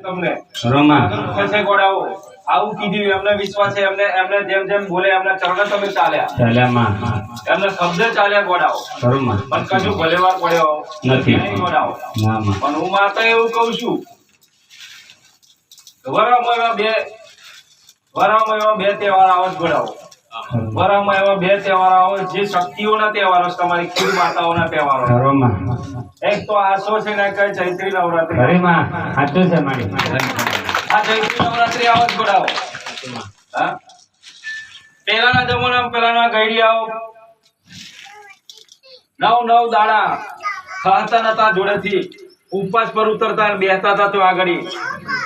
તમને. રોમા. થશે ગોળાઓ. આવું કીધું એમને વિશ્વાસ છે એમને એમને જેમ જેમ બોલે એમના ચરણે તમે ચાલ્યા. ચાલ્યામાં. એમને શબ્દ ચાલ્યા ગોળાઓ. ખરુંમાં પણ કશું ભલેવાર પડ્યો નથી. નહીં ગોળાઓ. ના માં પણ હું માતા એવું કહું છું વરામાં એવા બે વરામાં એવા બે તહેવાર આવે જ ગોળાઓ. વરામાં એવા બે તહેવાર આવે જે શક્તિઓના તહેવારો તમારી ખીર માતાઓના તહેવારો. ખરુંમાં એક તો આસો છે ને કઈ ચૈત્રી નવરાત્રી. ખરીમાં સાચું છે મારી. આ ચૈત્રી નવરાત્રી આવો જ ગોળાઓ હા? પેલાના જમાનામાં પેલાના ગઈડિયાઓ નવ નવ દાડા ખાતા નતા જોડેથી. ઉપવાસ પર ઉતરતા બેહતા હતા તો આગળ.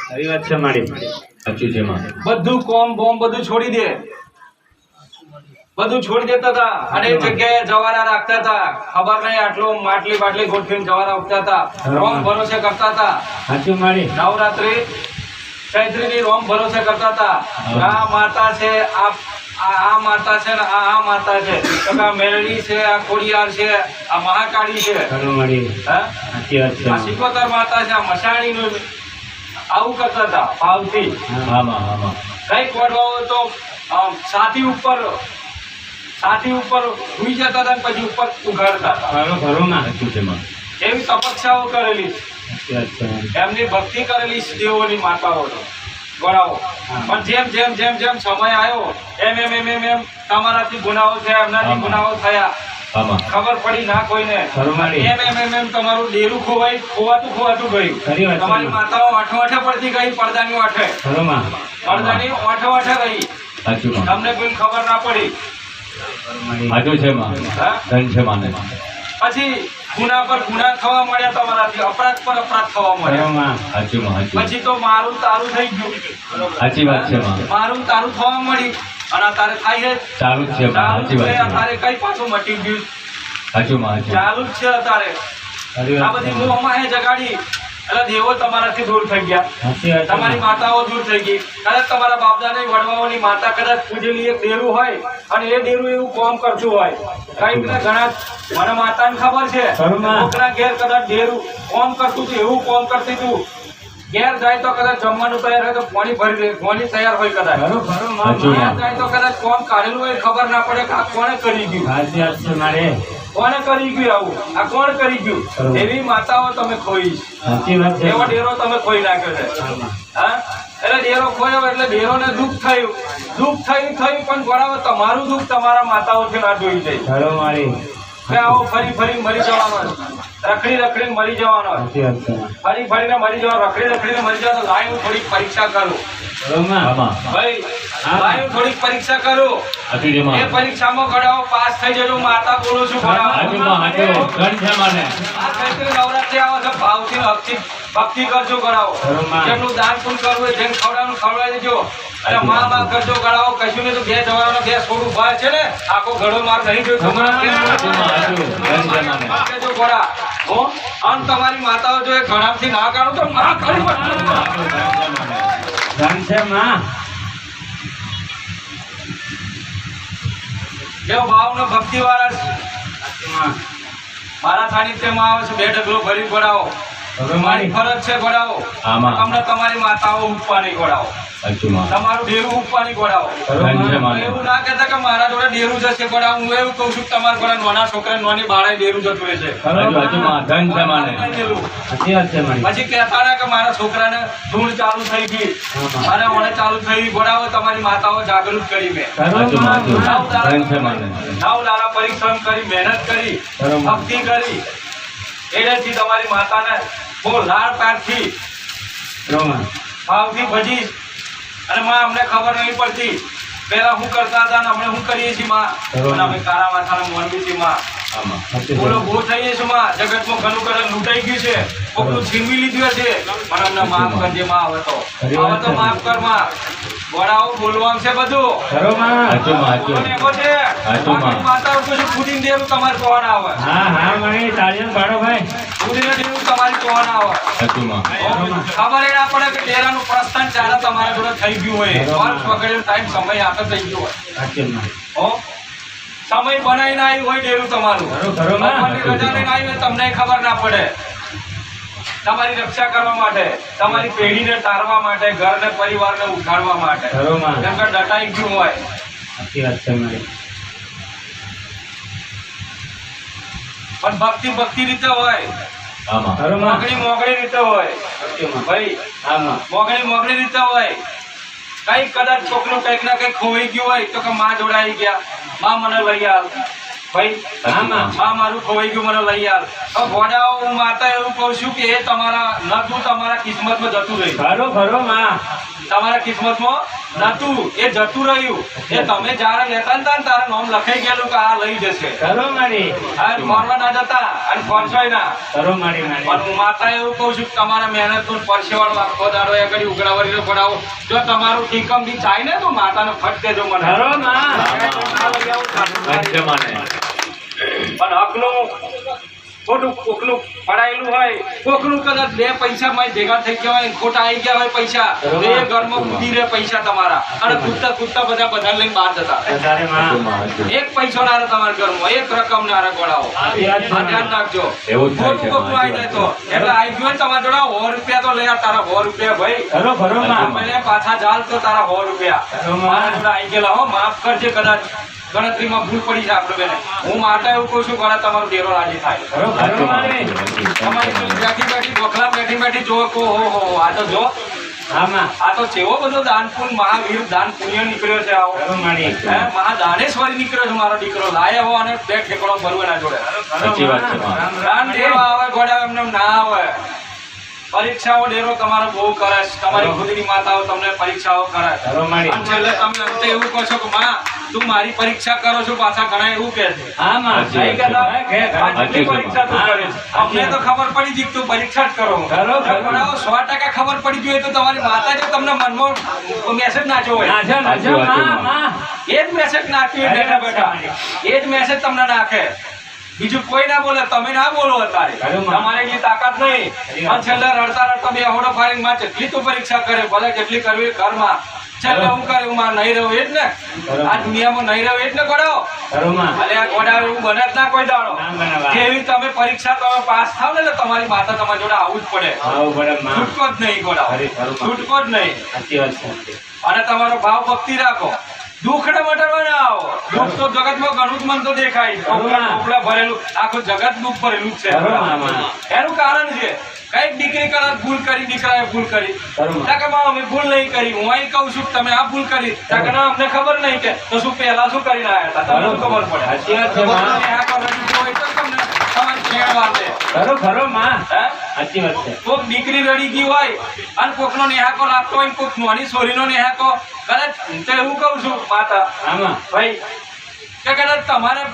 ખરી વાત છે મારી. સાચું છે બધું કોમ બોમ બધું છોડી દે. બધું છોડી દેતા હતા. અને જગ્યાએ જવારા રાખતા હતા. ખબર નહીં આટલો માટલી બાટલી ગોઠવીને જવારા ઉઠતા હતા. રોમ ભરોસે કરતા હતા. સાચું મારી. નવરાત્રી ચૈત્રીની રોમ ભરોસે કરતા હતા. આ માતા છે આ આ માતા છે ને આ આ માતા છે. આ મેરડી છે આ ખોડિયાર છે આ મહાકાળી છે. સિકોતર માતા છે આ મસાણીનું આવું કરતા હતા ભાવથી. કઈ વડવાઓ તો છાતી ઉપર છાતી ઉપર સુઈ જતા હતા પછી ઉપર ઉઘાડતા હતા. ખરું ના હતું જેમાં એવી તપસ્યાઓ કરેલી. એમની ભક્તિ કરેલી સ્ત્રીઓની દેવોની માતાઓનો ગણાવો. પણ જેમ જેમ જેમ જેમ સમય આવ્યો એમ એમ એમ એમ એમ તમારાથી ગુનાઓ થયા એમનાથી. ગુનાઓ થયા. ખબર પડી ના કોઈને. એમ એમ એમ એમ તમારું ડેરું ખોવાઈ ખોવાતું ખોવાતું ગયું. તમારી માતાઓ આઠો આઠે પડતી ગઈ પડદાની આઠે. પડદાની આઠો આઠે ગઈ. તમને કોઈ ખબર ના પડી. ખરું છે માં. ધન છે માને. પછી ગુના પર ગુના થવા મળ્યા તમારાથી અપરાધ પર અપરાધ થવા મળ્યા. સાચું માં સાચું પછી તો મારું તારું થઈ ગયું. સાચી વાત છે માં. મારું તારું થવા મળ્યું અને અત્યારે થાય છે. સારું છે સાચી વાત કઈ પાછું મટી ગયું? સાચું માં સાચું ચાલુ જ છે અત્યારે. આ બધી મોહમાં એ જગાડી. એટલે દેવો તમારાથી દૂર થઈ ગયા. તમારી માતાઓ દૂર થઈ ગઈ. કદાચ તમારા બાપદાની વડવાઓની માતા કદાચ પૂજેલી એક ડેરું હોય અને એ ડેરું એવું કોમ કરતું હોય. કઈ ઘણા મને માતાને ખબર છે. છોકરા ઘેર કદાચ ડેરું કોમ કરતું હતું એવું કોમ કરતી હતું ઘેર જાય તો કદાચ જમવાનું તૈયાર હોય તો પાણી ભરી દે પાણી તૈયાર હોય કદાચ. ઘેર જાય તો કદાચ કોમ કાઢેલું હોય ખબર ના પડે કે આ કોણે કરી ગયું કોણે કરી ગયું આવું? આ કોણ કરી ગયું. એવી માતાઓ તમે ખોઈ. એવો ડેરો તમે ખોઈ નાખ્યો છે. હા, એટલે ડેરો ખોયો એટલે ડેરોને દુઃખ થયું. દુઃખ થયું થયું પણ બરાબર તમારું દુઃખ તમારા માતાઓથી ના જોઈ જાય. મારી. આવો ફરી ફરી મરી જવાનો રખડી રખડીને મરી જવાનો. ફરી ફરીને મરી જવાનો. રખડી રખડીને મરી જવાનો. લાય હું થોડીક પરીક્ષા કરું. ભાઈ. લાય હું થોડીક પરીક્ષા કરું. એ પરીક્ષામાં ગળાઓ પાસ થઈ જજો માતા બોલું છું સાચું માં સાચું ધન છે માને આ ચૈત્રી નવરાત્રી આવે છે ભાવથી ભક્તિ ભક્તિ કરજો ગળાઓ જેમનું દાન પુણ્ય કરવું હોય જેમ ખવડાવવાનું ખવડાવી દેજો. અને માં માં કરજો ગળાઓ કશું નહીં તો જવાનો છોડું ભાઈ છે ને આખો ઘડો માર નહીં જોયો ગોળા હો? અને તમારી માતાઓ જો એ ઘણાથી ના કાઢું તો માં કરી છે માં. જેવો ભાવ નો ભક્તિ વાળા મારા સાનિધ્યમાં આવે છે બે ડગલો ભરી ગોળાઓ ખરું મારી ફરજ છે ગોળાઓ તમને તમારી માતાઓ ઉપવાની ગોળાઓ તમારું ડેરું ઉપવાની. માને એવું ના કહેતા કે મારા જોડે ડેરું જશે ગોળા હું એવું કહું છું તમારા જોડે નાના છોકરા નાની બાળાએ ડેરું જતું છે માને. મારી પછી કહેતા ના કે મારા છોકરાને ધૂળ ચાલુ થઈ ગઈ. હા. મારે ચાલુ થઈ ગોળાઓ તમારી માતાઓ જાગૃત કરી મેં. માને. નવ દાડા પરિશ્રમ કરી મહેનત કરી ભક્તિ કરી. એડેથી તમારી માતાને બહુ લાડ પારથી ભાવથી ભજી. અને માં અમને ખબર નહીં પડતી. પહેલા હું કરતા હતા ને અમે શું કરીએ છીએ માં? અને અમે કારા માથાના મોરબી છીએ માં. બોલો. બહુ થઈએ છીએ માં? જગતમાં ઘણું કરે લૂંટાઈ ગયું છે. કોકનું છીનવી લીધું છે પણ અમને માફ કરજે માં હવે તો. હવે તો. માફ કરમાં. વડાઓ બોલવાનું છે બધું. ખરું માં. હાચું માં છે સાચું માં. માતા કશું ખુદીને દેવું તમારે કોણ આવે. હા હા મારી તાળીઓ પાડો ભાઈ. ખુદીને દેવું તમારે કોણ આવે. હાચું માં ખબર એ ના પડે કે ડેરાનું પ્રસ્થાન ચાલે તમારા જોડે થઈ ગયું હોય. વર્ષ પકડેલો ટાઈમ સમય હાથે થઈ ગયો હોય. હાચું માં. હો સમય બનાવીને આવ્યું હોય ડેરું તમારું. બરોબર ખરું માં. રજા લઈને આવ્યું હોય તમને ખબર ના પડે. તમારી રક્ષા કરવા માટે તમારી પેઢીને તારવા માટે ઘરને પરિવારને ઉઘાડવા માટે. કેમ કે ડટાઈ ગયું હોય. સાચી વાત છે મારી. પણ ભક્તિ ભક્તિ રીતે હોય. મોગણી મોગણી રીતે હોય. ભાઈ મોગણી મોગણી રીતે હોય. કઈ કદાચ છોકરું કંઈક ના કંઈક ખોવાઈ ગયું હોય તો કે માં જોડાઈ ગયા. માં મને લઈ આવ. ભાઈ હા મારું ખોવાઈ ગયું મને લઈ આવ તો હું માતા એવું કહું છું કે એ તમારા નતું તમારા કિસ્મતમાં જતું રહ્યું. ખરો ખરો માં. તમારા કિસ્મતમાં નતું એ જતું રહ્યું. એ તમે જ્યારે લેતા ને તારા નામ લખાઈ ગયેલું કે આ લઈ જશે. ખરો મારી. આ ફોનમાં ના જતા અને ફોનસોય ના. ખરો મારી પણ હું માતા એવું કહું છું કે તમારા મહેનતનું પરસેવાનો લાખો દાડો એ ઘડી ઉઘડાવરી પડાવો જો તમારું ટીકમ બી થાય ને તો માતાને ફટ દેજો મને. ખરો માને પણ હકનું ખોટું કોકનું પડાયેલું હોય કોકનું કદાચ બે પૈસા માં ભેગા થઈ ગયા હોય ખોટા આવી ગયા હોય પૈસા એ ઘરમાં ઉધી રહે પૈસા તમારા. અને કૂદતા કૂદતા બધા બધા લઈને બહાર જતા. એક પૈસો ના રહે તમારા ઘરમાં એક રકમ ના રહે ગોળાઓ. ધ્યાન રાખજો. ખોટું કોકનું આવી જાય તો. એટલે આવી ગયું તમારા જોડે સો રૂપિયા તો લઈ તારા સો રૂપિયા ભાઈ. પાછા જાલ તો તારા સો રૂપિયા. મારા જોડે આવી ગયેલા હો માફ કરજે કદાચ. ગણતરીમાં ભૂલ પડી છે આપણે બેને. હું માતા એવું કહું છું ઘણા તમારો ડેરો રાજી થાય. બેઠી બેઠી બેઠી બેઠી જો હો હો આ તો જો. આ તો કેવો બધો દાન પુણ્ય મહાવીર દાન પુણ્ય નીકળ્યો છે આવો. ખરો મારી. હે મહાદાનેશ્વરી નીકળ્યો છે મારો દીકરો. લાય હો અને બે ઠેકડો ભરવે ના જોડે દાન દેવા આવે ગોડા એમને ના આવે. પરીક્ષાઓ ડેરો તમારો બહુ કરે છે. તમારી ખુદની માતાઓ તમને પરીક્ષાઓ કરે છે. એટલે તમે અંતે એવું કહો છો કે માં તું મારી પરીક્ષા કરો છો પાછા ઘણા એવું કહે છે. હા માં. સાચી નહીં કહેતા? હા, કે, આ હા. જેટલી પરીક્ષા તું કરે. અમને તો ખબર પડી ગઈ તું પરીક્ષા જ કરો. ખરો. સો ટકા ખબર પડી હોય તો તમારી માતા જો તમને મનમાં મેસેજ નાખ્યો હોય એ જ મેસેજ નાખ્યો બેઠા બેઠા. એ જ મેસેજ તમને નાખે. બીજું કોઈ ના બોલે તમે ના બોલો અત્યારે. તમારે એટલી તાકાત નહીં. અને છેલ્લે રડતા રડતા બે હોડો ફાયરિંગમાં જેટલી તું પરીક્ષા કરે ભલે જેટલી કરવી ઘરમાં છેલ્લે હું કરે હું માં નહીં રહું એ જ ને? આ દુનિયામાં નહીં રહું એ જ ને ગોડાઓ ખરો આ ગોડા એવું બને જ ના કોઈ દાડો. જેવી તમે પરીક્ષા તમે પાસ થાવ ને એટલે તમારી માતા તમારી જોડે આવવું જ પડે. છૂટકો જ નહીં ગોડા. છૂટકો જ અને તમારો ભાવ ભક્તિ રાખો. મટાડવા ના આવો. દુઃખ તો જગતમાં ઘણું જ મન તો દેખાય. ઉપલા ભરેલું આખું જગત દુઃખ ભરેલું છે. એનું કારણ છે કંઈક દીકરી કદાચ ભૂલ કરી દીકરાએ ભૂલ કરી. અમે ભૂલ નહીં કરી. હું અહીં કહું છું કે તમે આ ભૂલ કરી. ના અમને ખબર નહીં કે તો શું પહેલા શું કરીને આવ્યા હતા? તમને ખબર પડે. આ કરો હોય તો તમને તમારી ખેડ વાતે ખરો ખરો માં સાચી વાત છે કોક દીકરી રડી ગઈ હોય અને કોકનો નેહાકો લાગતો હોય કોક નાની છોરીનો નેહાકો કદાચ હું તો એવું કહું છું માતા આમાં ભાઈ કે કદાચ તમારે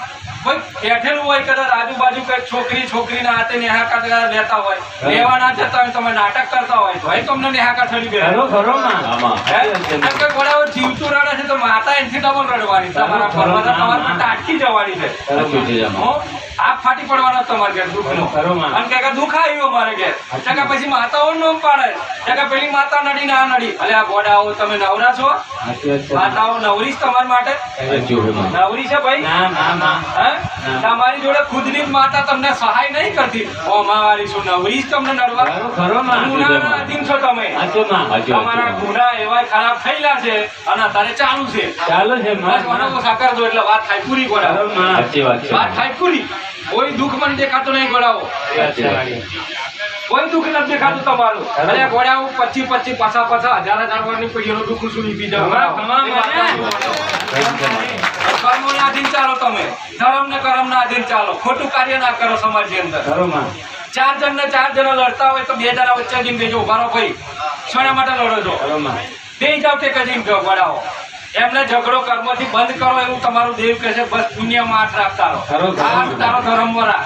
કોઈ બેઠેલું હોય કદાચ આજુબાજુ કઈ છોકરી છોકરીના હાથે નેહાકા કદાચ લેતા હોય લેવા ના જતા હોય તમે નાટક કરતા હોય ભાઈ તમને નેહાકા થઈ બે ખરો ખરો? કે ઘોડાઓ જીવતું રડે છે તો માતા એનથી ડબલ રડવાની તમારા ફરવા તમારે ટાટકી જવાની છે? આપ ફાટી પડવાનો તમારે ઘેર દુઃખનો. અને કે કે દુઃખ આવ્યું અમારે ઘેર. કે કે પછી માતાઓ નોમ પાડે. કે કે પેલી માતા નડી ના નડી. અલે આ ગોડાઓ તમે નવરા છો? માતાઓ નવરી છે તમારા માટે. નવરી છે ભાઈ? ના ના માં હે? તમારી જોડે ખુદની માતા તમને સહાય નહીં કરતી. ઓ માવારી છું નવરી જ તમને નડવા. ગુનાના અધીન છો. તમે. તમારા ગુના એવા ખરાબ થયેલા છે અને અત્યારે ચાલુ છે. ચાલો છે મને સાકાર દો એટલે વાત થાય પૂરી છે. વાત થાય પૂરી. કોઈ દુઃખ મને દેખાતું નહીં ગોળાઓ. કોઈ દુઃખ નથી દેખાતું તમારું. અને ગોળાઓ પચી પચી પાછા પાછા હજાર હજાર વર્ષની પેઢીઓનું દુઃખ શું માને. કર્મોના આધીન ચાલો તમે. ધર્મ ને કર્મ ના આધીન ચાલો. ખોટું કાર્ય ના કરો સમાજની અંદર. ચાર જણ ને ચાર જણા લડતા હોય તો બે જણા વચ્ચે જઈને બેજો ઊભા રહો ભાઈ. શેના માટે લડો છો. બે જાવ તે ગયો વડાવો એમને ઝઘડો કર્મથી બંધ કરો એવું તમારું દેવ કહે છે બસ પુણ્યમાં આઠ રાખતા રહો. તારો ધર્મ વરા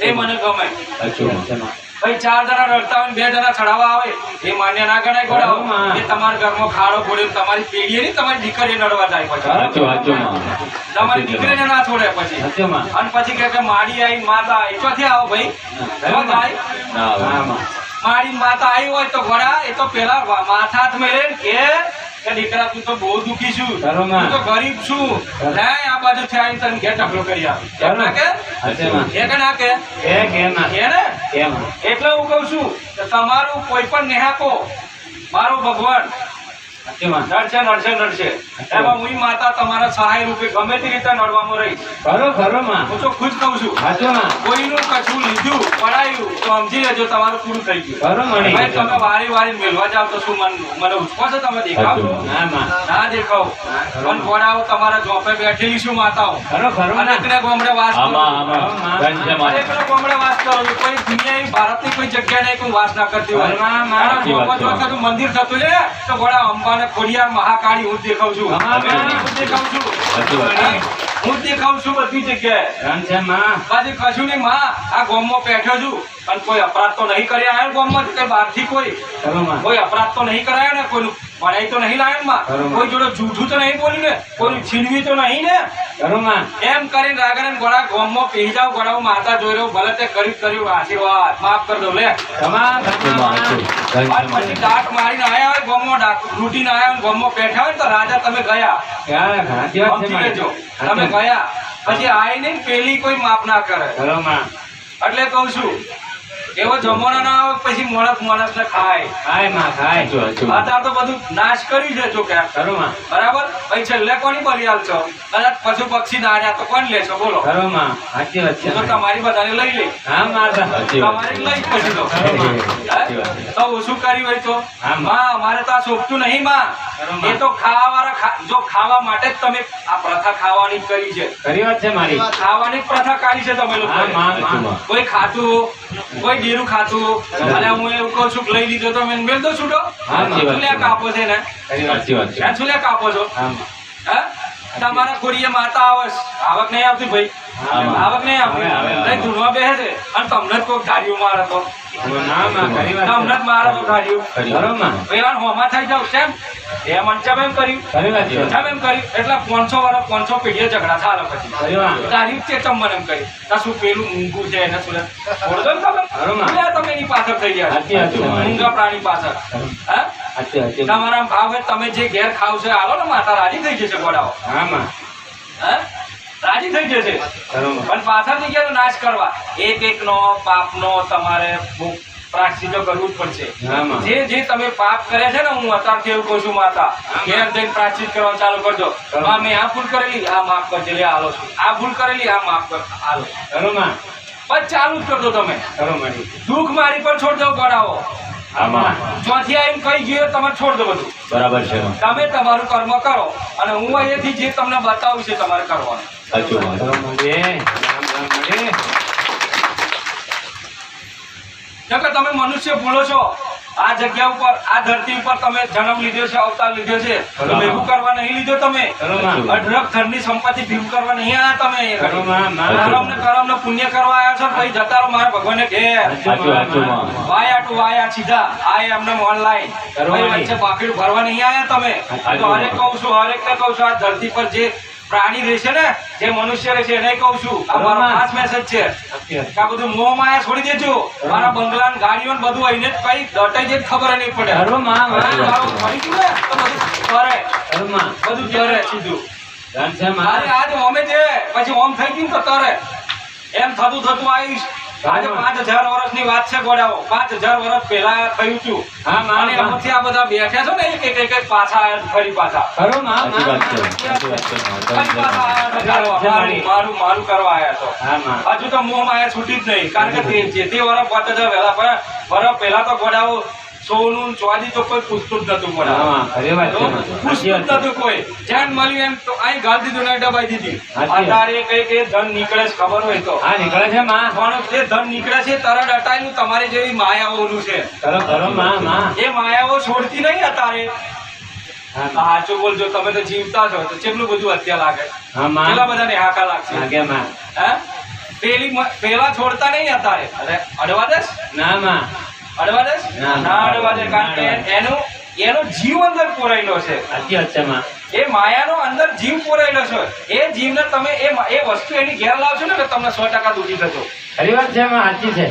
એ મને ગમે. સાચું માં. છે માં. ભાઈ ચાર જણા રડતા હોય બે જણા ચડાવવા આવે એ માન્ય ના ગણાય ગોળાઓ એ તમારા ઘરમાં ખાડો પડે તમારી પેઢીએ નહીં તમારી દીકરીએ નડવા જાય પછી. તમારી દીકરીને ના છોડે પછી. અને પછી કે માડી આઈ માતા આઈ. ચોથી આવો ભાઈ. આવે. માં મારી માતા આવી હોય તો ઘોડા એ તો પેલા માથા હાથ મેળે કે કે દીકરા તું તો બહુ દુખી છું. ખરો તું તો ગરીબ છું. લાય આ આ બાજુથી આવીને તને ઘેર ઢગલો કરી આપ કે ના કે? એ કે ના કે? ને. એટલે હું કહું છું કે તમારું કોઈ પણ નેહાકો મારો ભગવાન નડશે નડશે નડશે. એમાં હું માતા તમારા સહાય રૂપે ગમે તે રીતે નડવામાં રહીશ. ખરો ખરો માં. હું તો ખુદ કહું છું. સાચું માં. કોઈનું કશું લીધું પડાયું તો સમજી લેજો તમારું પૂરું થઈ ગયું. ખરો મણી ભાઈ તમે વારી વારી મેળવા જાવ તો શું મન મને ઉઠકો છો તમે દેખાવ. ના માં. ના દેખાવ. પણ ઘોડાઓ તમારા જોપે બેઠેલી શું માતાઓ. ખરો ખરો અને માં. એકને ગોમડે વાસ કરો. આમાં. આમાં ઘનશ્યામ અને એકને ગોમડે વાસ કરો. કોઈ દુનિયાની ભારતની કોઈ જગ્યા નહીં કોઈ વાસ ના કરતી હોય. છે. મંદિર થતું છે તો ઘોડા અંબાને ખોડિયાર મહાકાળી હું દેખાઉં છું. હા, માં. દેખાઉં છું. હું છું બધી જગ્યાએ. માં. કશું નહીં માં. આ ગામમાં બેઠો છું. અને કોઈ અપરાધ તો નહીં કર્યા આવ્યો ગામમાંથી કઈ બહારથી કોઈ? કોઈ અપરાધ તો નહીં કરાયો ને કોઈનું? ભણાઈ તો નહીં લાયનમાં કોઈ જોડે જૂઠું તો નહીં બોલ્યું ને? કોઈ છીનવી તો નહીં ને? ખરો એમ કરીને રાગણ ગોળા ગોમમાં પી જાવ ગોળા માતા જોઈ રહ્યો ભલે તે કર્યું કર્યું આશીર્વાદ માફ કરી દો લે. પછી દાંત મારીને આવ્યા હોય ગોમમાં લૂંટીને આવ્યા હોય ગોમમાં બેઠા હોય તો રાજા તમે ગયા. તમે ગયા. પછી આવીને પેલી કોઈ માફ ના કરે. એટલે કહું છું એવો જમાનો ના આવે પછી મોળક મોળક ને ખાય ખાયમાં ખાય. સાચું. અત્યારે તો બધું નાશ કરી છે જો ક્યાંક ખરો માં બરાબર? પછી છેલ્લે કોની બલિયાલ છો? કદાચ પશુ પક્ષી ના આવ્યા તો કોણ લેશો? બોલો. ખરો માં સાચી વાત છે. તો તમારી બધાને લઈ લે હા માતા તમારે લઈ પછી તો. તો ઓછું કરી હોય તો? માં. અમારે તો આ શોભતું નહીં માં. એ તો ખાવા વાળા જો ખાવા માટે જ તમે આ પ્રથા ખાવાની કરી છે. ખરી વાત છે મારી. ખાવાની પ્રથા કાઢી છે તમે લોકો. કોઈ ખાતું કોઈ ડેરું ખાતું અને હું એવું કહું છું લઈ લીધો તો મેં મેળ તો છૂટો. હા, સાચી વાત શું લ્યા છે. કાપો છે ને. સાચી વાત છે. ક્યાં શું લ્યા કાપો છો. હા તમારા ખોરીએ માતા આવશ. આવક નહીં આવતી ભાઈ. આવક નહીં આવે, આવે, આવે. ધૂળવા બેસે છે. અને તમને જ મારે તો. તમને જ મારે તો પેલા હોમા થઈ જાવ કેમ? એ મંચમ એમ કર્યું એમ કર્યું. એટલે પાંચસો વાળો પાંચસો પેઢીએ ઝઘડા થાય પછી. ખરી તે ચમન એમ કરી. આ શું પેલું ઊંઘું છે એને શું તમે તમે એની પાછળ થઈ ગયા. ઊંઘા પ્રાણી પાછળ. હા? તમારા ભાવ તમે જે ઘેર ખાવ છો આલો ને માતા રાજી થઈ જશે ગોડાઓ. હા હા? રાજી થઈ જશે પણ પાછળથી ગયા નાશ કરવા. એક એક નો પાપ નો તમારે પ્રાયશ્ચિત્ત કરવું જ પડશે. જે જે તમે પાપ કરે છે ને હું અત્યારથી એવું કહું છું માતા ઘેર જઈને કરવા ચાલુ કરજો. મેં આ ભૂલ કરેલી આ માફ કરજે લે છું. આ ભૂલ કરેલી આ માફ કર આલો બરોબર પણ ચાલુ જ કરજો તમે. ખરો મારી દુઃખ મારી પર છોડ દો આમાં ચોથી આવીને કઈ ગયો તમે છોડ દો બધું. બરાબર છે તમે તમારું કર્મ કરો અને હું અહીંયાથી જે તમને બતાવું છે તમારે કરવાનું. સાચું કે તમે મનુષ્ય ભૂલો છો? આ જગ્યા ઉપર આ ધરતી ઉપર તમે જન્મ લીધો છે અવતાર લીધો છે. ભેગું કરવા નહીં લીધો તમે? અઢળક ઘરની સંપત્તિ ભેગું કરવા નહીં આયા તમે? કરમ ને કરમ ને પુણ્ય કરવા આવ્યા છો પછી જતા રહો મારા ભગવાન ઘેર. વાયા ટુ વાયા સીધા. આ એમને ઓનલાઈન. વચ્ચે બાકીડું ભરવા નહીં આયા તમે? તો હરેક કહું છું હરેક ને કહું છું આ ધરતી પર જે પ્રાણી રહેશે ને જે મનુષ્ય રહેશે એને કહું છું. મારો ખાસ મેસેજ છે. આ બધું મોહ માયા છોડી દેજો. મારા બંગલા ગાડીઓ ને બધું અહીંને જ કઈ દટાઈ જાય ખબર નહીં પડે. ખરો માં હા, માં મારું ફરી ગયું ને તો બધું કરે. બધું કરે સીધું છે આજે ઓમે જે પછી ઓમ થઈ ગયું તો તરે. એમ થતું થતું આવીશ. આજે પાંચ હજાર વર્ષની વાત છે ગોડાઓ. પાંચ હજાર વર્ષ પહેલા થયું છું અને એમાંથી આ બધા બેઠા છો ને એક એક એક એક પાછા ફરી પાછા. ખરો માં સાચી વાત છે. માં સાચી વાત છે. માં. ફરી પાછા આયા તો કરવા. છે. મારું કરવા આયા છો. હજુ તો મોહમાં છૂટી જ નહીં કારણ કે તે વર્ષ તે પાંચ હજાર વર્ષ પહેલા તો ગોડાઓ સોનું ચોદી તો કોઈ પૂછતું જ નતું હા ગોડાઓ માં ખરી વાત છે. માં. સાચી પૂછતું જ નતું કોઈ. જેમ મળ્યું એમ તો અહીં ગાળ દીધું. ને ડબાઈ દીધી અત્યારે કઈ કઈ ધન નીકળે છે ખબર હોય તો. હા નીકળે છે માં. પણ જે ધન નીકળે છે તરત અટાયેલું તમારી જેવી માયાઓનું છે. એ માયાઓ છોડતી નહીં અત્યારે. સાચું બોલજો તમે તો જીવતા છો તો. કેટલું બધું હત્યા લાગે. કેટલા બધાને હાકા લાગશે? લાગે માં. હે? પેલી પેલા છોડતા નહીં અત્યારે અરે અડવા દેસ ના માં. અડવા દેસ ના, ના અડવા દે કારણ કે એનું એનો જીવ અંદર પોરાયેલો છે. સાચી વાત છે એ માયાનો અંદર જીવ પોરાયેલો છે. એ જીવને તમે એ એ વસ્તુ એની ઘેર લાવશો ને તમને સો ટકા દુઃખી થશો. ખરી વાત છે સાચી છે.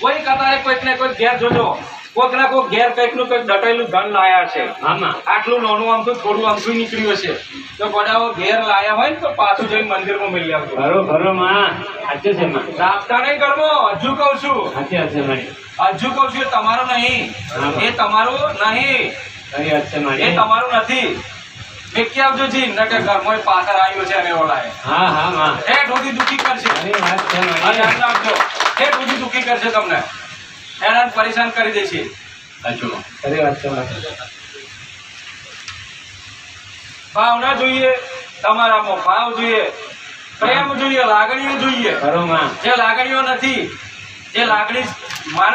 કોઈ કતારે કોઈક ને કોઈક ઘેર જોજો. કોક ના કોક ઘેર કંઈકનું કંઈક દટાયેલું ધન લાયા છે. આટલું નાનું આમથું થોડું આમથું નીકળ્યું છે તો ગોડાઓ ઘેર લાયા હોય ને તો પાછું જઈને મંદિરમાં મળી આવજો. ખરો ખરો માં. સાચું છે માં. નહીં કરવો હજુ કહું છું. સાચી હશે મારી. હજુ કહું છું એ તમારું નહીં. એ તમારું નહીં. એ તમારું નથી. મેકી આવજો જી ન કે ઘરમાં પાછળ આવ્યો છે અને ઓલાએ. હા હા હા એ ઢોધી દુખી કરશે. વાત છે રાખજો. એ ઢોધી દુખી કરશે તમને. હેરાન પરેશાન કરી વાત છે ભાવના જોઈએ તમારામાં ભાવ જોઈએ પ્રેમ જોઈએ લાગણીઓ જોઈએ. જે લાગણીઓ નથી જે લાગણી